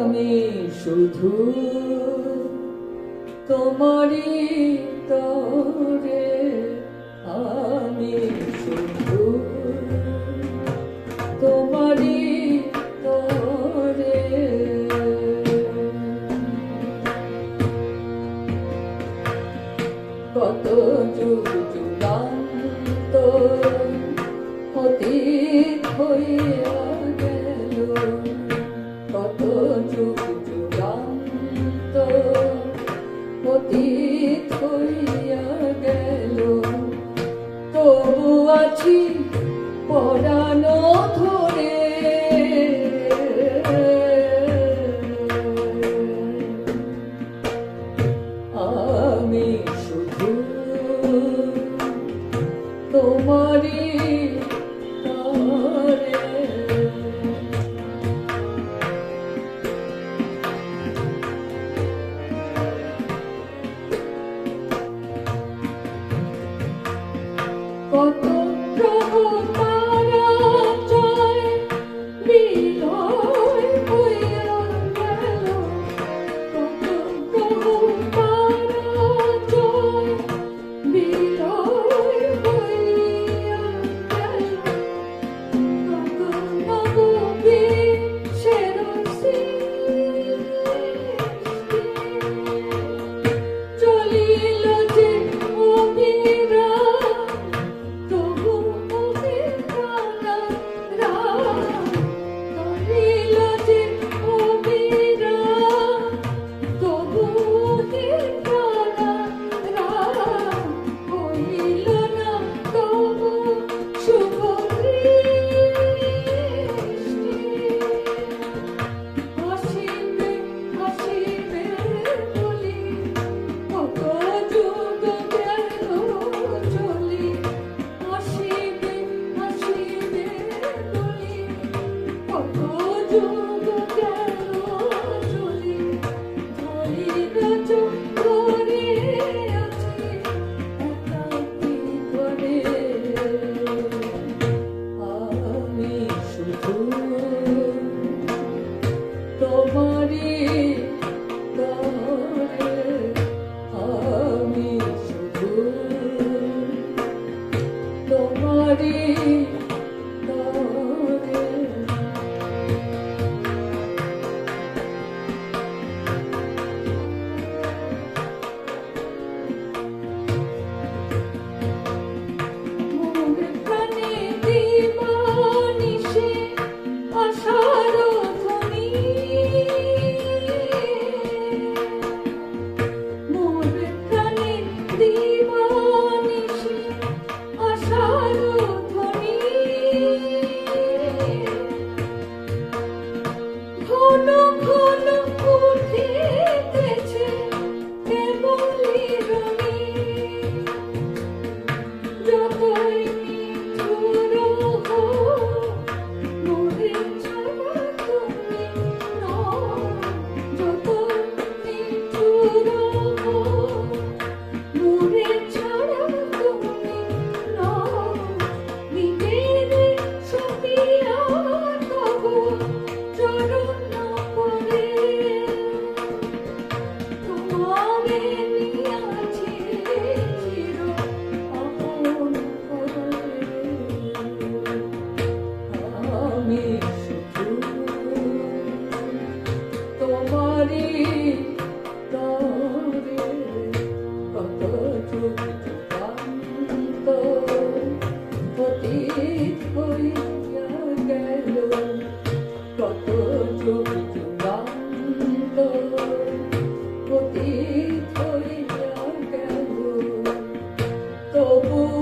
আমি শুধু তোমারই তোরে অতীত হইয়া গেল কত যুগ যুগান্ত অতীত হইয়া গেল তবু আছি Por tu you. 我不